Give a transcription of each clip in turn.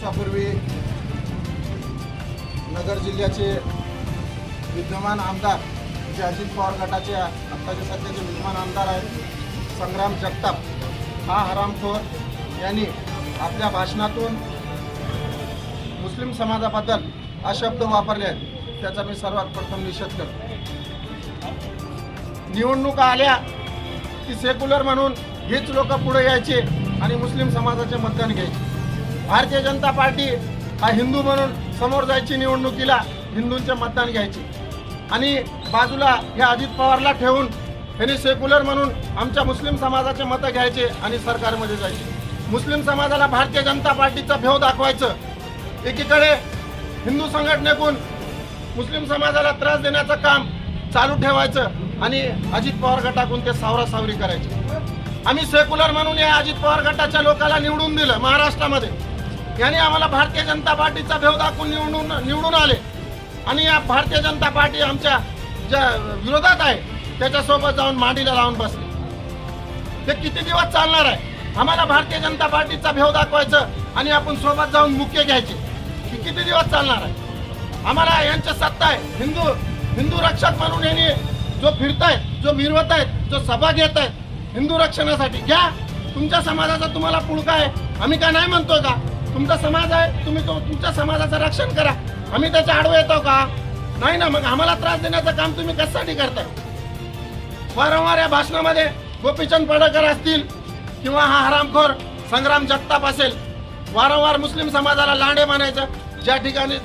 दिवसापूर्वी नगर जिल्ह्याचे विद्यमान आमदार जे अजित पवार गटाचे आत्ताचे सध्याचे विद्यमान आमदार आहेत संग्राम जगताप हा हरामखोर यांनी आपल्या भाषणातून मुस्लिम समाजाबद्दल हा शब्द वापरले आहेत. त्याचा मी सर्वात प्रथम निषेध करतो. निवडणुका आल्या की सेक्युलर म्हणून हेच लोक पुढे यायचे आणि मुस्लिम समाजाचे मतदान घ्यायचे. भारतीय जनता पार्टी हा हिंदू म्हणून समोर जायची निवडणुकीला हिंदूंचे मतदान घ्यायचे. आणि बाजूला ह्या अजित पवारला ठेवून त्यांनी सेक्युलर म्हणून आमच्या मुस्लिम समाजाचे मतं घ्यायचे आणि सरकारमध्ये जायचे. मुस्लिम समाजाला भारतीय जनता पार्टीचा भेव दाखवायचं. एकीकडे हिंदू संघटनेकून मुस्लिम समाजाला त्रास देण्याचं काम चालू ठेवायचं आणि अजित पवार गटाकडून ते सावरासावरी करायचे. आम्ही सेक्युलर म्हणून या अजित पवार गटाच्या लोकाला निवडून दिलं महाराष्ट्रामध्ये. यांनी आम्हाला भारतीय जनता पार्टीचा भेव दाखवून निवडून निवडून आले. आणि या भारतीय जनता पार्टी आमच्या ज्या विरोधात आहे त्याच्यासोबत जाऊन मांडीला लावून बसले. ते किती दिवस चालणार आहे? आम्हाला भारतीय जनता पार्टीचा भेव दाखवायचं आणि आपण सोबत जाऊन मुख्य घ्यायचे. ही किती दिवस चालणार आहे? आम्हाला यांच्या सत्ता आहे. हिंदू हिंदू रक्षक म्हणून यांनी जो फिरतायत जो मिरवत आहेत जो सभा घेत आहेत हिंदू रक्षणासाठी. घ्या. तुमच्या समाजाचा तुम्हाला पुळका आहे. आम्ही काय नाही म्हणतो का? तुमचा समाज आहे तुम्ही तो- तुमच्या समाजाचं रक्षण करा. आम्ही त्याच्या आडवं येतो का? नाही ना मग आम्हाला त्रास देण्याचं काम तुम्ही कशासाठी करताय? वारंवार या भाषणामध्ये गोपीचंद पडळकर असतील किंवा हा हरामखोर संग्राम जगताप असेल वारंवार मुस्लिम समाजाला लांडे मानायचं. ज्या ठिकाणी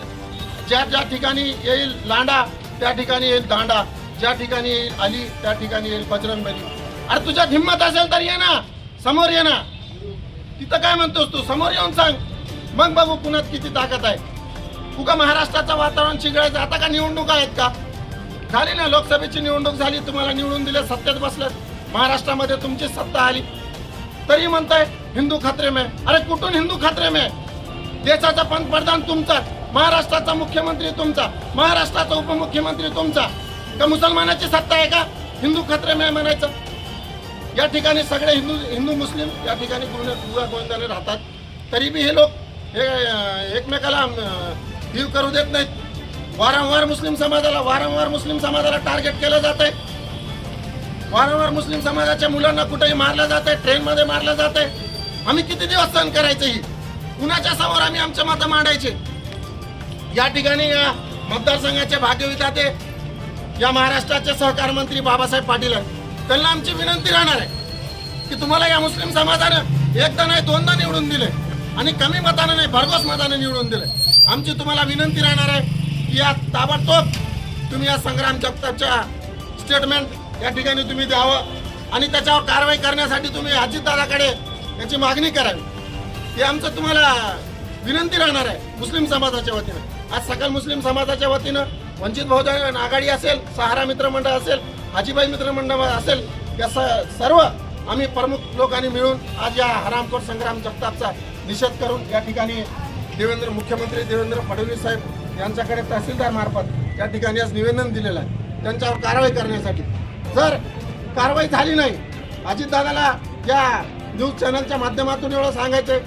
ज्या ज्या ठिकाणी येईल लांडा त्या ठिकाणी येईल दांडा. ज्या ठिकाणी येईल अली त्या ठिकाणी येईल बजरंगबली अरे तुझ्यात हिंमत असेल तर ये ना समोर ये ना. तिथं काय म्हणतोस तू? समोर येऊन सांग. मग बघू पुण्यात किती ताकद आहे. उगा महाराष्ट्राचं वातावरण चिघळायचं आता का निवडणूक आहेत का? झाली ना लोकसभेची निवडणूक झाली. तुम्हाला निवडून दिले सत्तेत बसलं महाराष्ट्रामध्ये तुमची सत्ता आली. तरी म्हणताय हिंदू खत्रे में. अरे कुठून हिंदू खत्रे में? देशाचा पंतप्रधान तुमचा. महाराष्ट्राचा मुख्यमंत्री तुमचा. महाराष्ट्राचा उपमुख्यमंत्री तुमचा. का मुसलमानाची सत्ता आहे का? हिंदू खत्रे में म्हणायचं. या ठिकाणी सगळे हिंदू हिंदू मुस्लिम या ठिकाणी गुण गुगा गोविंदाने राहतात. तरी बी हे लोक हे एकमेकाला व्ह्यू करू देत नाहीत. वारंवार मुस्लिम समाजाला वारंवार मुस्लिम समाजाला टार्गेट केलं जात आहे वारंवार मुस्लिम समाजाच्या मुलांना कुठेही मारलं जात आहे ट्रेनमध्ये मारलं जात आहे आम्ही किती दिवस सहन करायचं ही? कुणाच्या समोर आम्ही आमचे मतं मांडायचे? या ठिकाणी या मतदारसंघाचे भाग्यविधाते या महाराष्ट्राचे सहकार मंत्री बाबासाहेब पाटील आहेत. त्यांना आमची विनंती राहणार आहे की तुम्हाला या मुस्लिम समाजानं एकदा नाही दोनदा निवडून दिले आणि कमी मतानं नाही भरघोस मताने निवडून दिले. आमची तुम्हाला विनंती राहणार आहे की या ताबडतोब तुम्ही या संग्राम जगतापच्या स्टेटमेंट या ठिकाणी तुम्ही द्यावं आणि त्याच्यावर कारवाई करण्यासाठी तुम्ही अजितदादाकडे याची मागणी करावी. हे आमचं तुम्हाला विनंती राहणार आहे मुस्लिम समाजाच्या वतीनं. आज सकल मुस्लिम समाजाच्या वतीनं वंचित बहुजन आघाडी असेल सहारा मित्रमंडळ असेल हाजीबाई मित्रमंडळ असेल या स- सर्व आम्ही प्रमुख लोकांनी मिळून आज या हरामखोर संग्राम जगतापचा निषेध करून या ठिकाणी देवेंद्र मुख्यमंत्री देवेंद्र फडणवीस साहेब यांच्याकडे तहसीलदार मार्फत या ठिकाणी आज निवेदन दिलेलं आहे. त्यांच्यावर कारवाई करण्यासाठी. जर कारवाई झाली नाही अजितदादाला या न्यूज चॅनलच्या माध्यमातून एवढं सांगायचं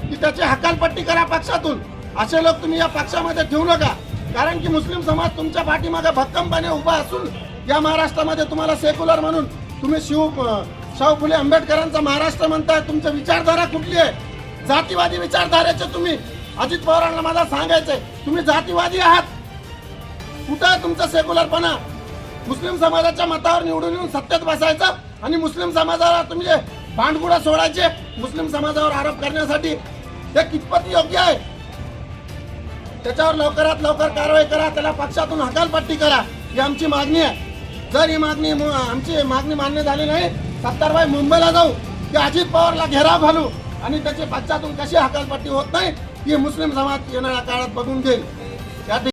की त्याची हकालपट्टी करा पक्षातून. असे लोक तुम्ही या पक्षामध्ये ठेवू नका. कारण की मुस्लिम समाज तुमच्या पाठीमागे भक्कमपणे उभा असून या महाराष्ट्रामध्ये तुम्हाला सेक्युलर म्हणून तुम्ही शिव शाहू फुले आंबेडकरांचा महाराष्ट्र म्हणताय. तुमची विचारधारा कुठली आहे? जातीवादी विचारधारेचे तुम्ही. अजित पवारांना मला सांगायचंय तुम्ही जातीवादी आहात. कुठं आहे तुमचा सेक्युलरपणा? मुस्लिम समाजाच्या मतावर निवडून येऊन सत्तेत बसायचं आणि मुस्लिम समाजाला तुम्ही जे भांडगुडा सोडायचे मुस्लिम समाजावर आरोप करण्यासाठी हे कितपत योग्य आहे? त्याच्यावर लवकरात लवकर कारवाई करा त्याला पक्षातून हकालपट्टी करा ही आमची मागणी आहे. जर ही मागणी मु- आमची मागणी मान्य झाली नाही सत्तारबाई मुंबईला जाऊ की अजित पवारला घेराव घालू आणि त्याचे पाश्चातून कशी हकालपट्टी होत नाही ही मुस्लिम समाज येणाऱ्या काळात बघून घेईल.